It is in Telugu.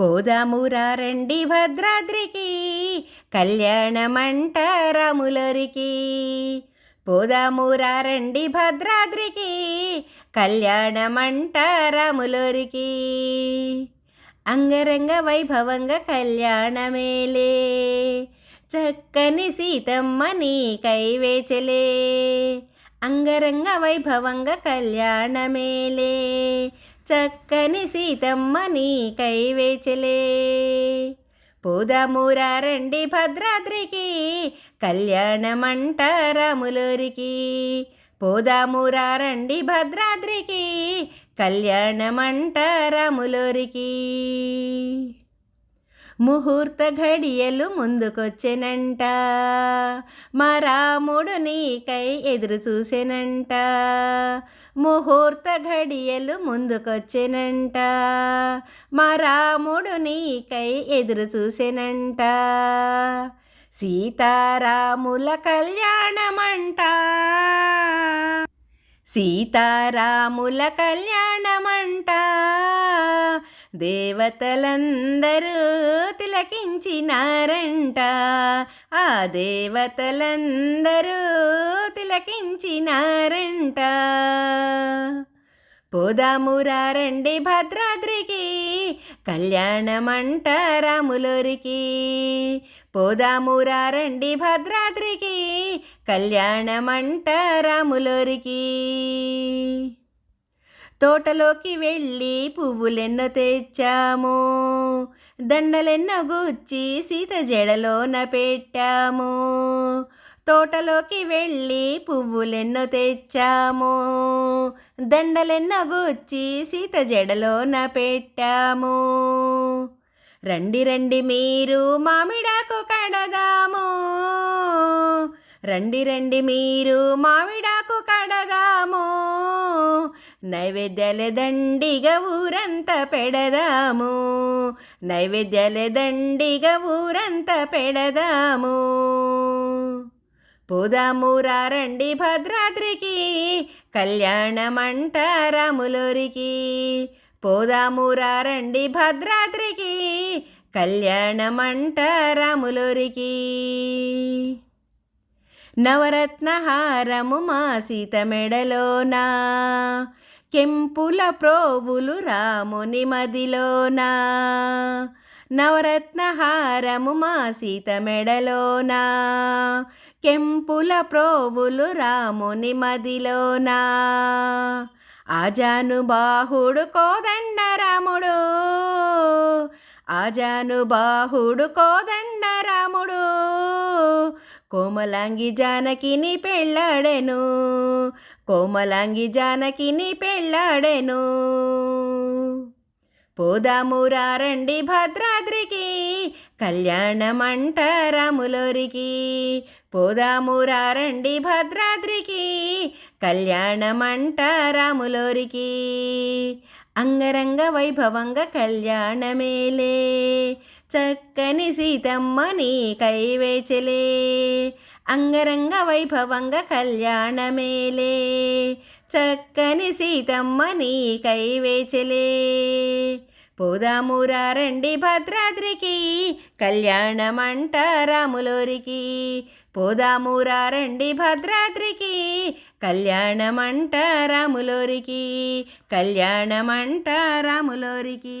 పోదామురా రండి భద్రాద్రికి కళ్యాణమంట రాములరికి పోదామురా రండి భద్రాద్రికి కళ్యాణమంట రాములరికి అంగరంగ వైభవంగా కళ్యాణమేలే చక్కని సీతమ్మ నీ కైవేచలే అంగరంగ వైభవంగా కళ్యాణమేలే చక్కని సీతమ్మ నీకై కైవేచలే పోదామురా రండి భద్రాద్రికి కళ్యాణమంట రాములూరికి పోదామురా రండి భద్రాద్రికి కళ్యాణమంట రాములూరికి ముహూర్త ఘడియలు ముందుకొచ్చెనంట. మా రాముడు నీకై ఎదురు చూసెనంట. ముహూర్త ఘడియలు ముందుకొచ్చెనంట. మా రాముడు నీకై ఎదురు చూసెనంట. సీతారాముల కళ్యాణమంట. సీతారాముల కళ్యాణమంట. దేవతలందరూ తిలకించినారంట. ఆ దేవతలందరూ తిలకించినారంట. పోదామురారండి భద్రాద్రికి కళ్యాణమంట రాములోరికి. పోదామురారండి భద్రాద్రికి కళ్యాణమంట రాములోరికి. తోటలోకి వెళ్ళి పువ్వులెన్నో తెచ్చాము. దండలెన్నో గుచ్చి సీత జడలోన పెట్టాము. తోటలోకి వెళ్ళి పువ్వులెన్నో తెచ్చాము. దండలెన్నో గుచ్చి సీత జడలోన పెట్టాము. రండి రండి మీరు మామిడాకు కడదాము. రండి రండి మీరు మామిడాకు నైవేద్యాల దండిగా ఊరంతా పెడదాము. నైవేద్యాల దండిగా ఊరంతా పెడదాము. పోదామురా రండి భద్రాద్రికి కళ్యాణమంటారాములోరికి పోదామురా రండి భద్రాద్రికి కళ్యాణమంటారాములోరికి నవరత్నహారము మా సీత మెడలోనా కెంపుల ప్రోవులు రాముని మదిలోనా. నవరత్నహారము మా సీత మెడలోనా కెంపుల ప్రోవులు రాముని మదిలోనా. ఆజానుబాహుడు కోదండ రాముడు ఆజానుబాహుడు కోదండ రాముడు. కోమలాంగి జానకిని పెళ్ళాడెను. కోమలాంగి జానకిని పెళ్ళాడెను. పోదామురారండి భద్రాద్రికి. కళ్యాణమంట రాములూరికి రండి భద్రాద్రికి కళ్యాణమంటరములొరికి. అంగరంగ వైభవంగా కళ్యాణమేలే చక్కని సీతమ్మ నీ కైవేచలే అంగరంగ వైభవంగా కళ్యాణమేలే చక్కని సీతమ్మ నీ కైవేచలే పోదామురా రండి భద్రాద్రికి కళ్యాణమంట రాములోరికి. పోదామురా రండి భద్రాద్రికి కళ్యాణమంట రాములూరికి. కళ్యాణమంట రాములోరికి.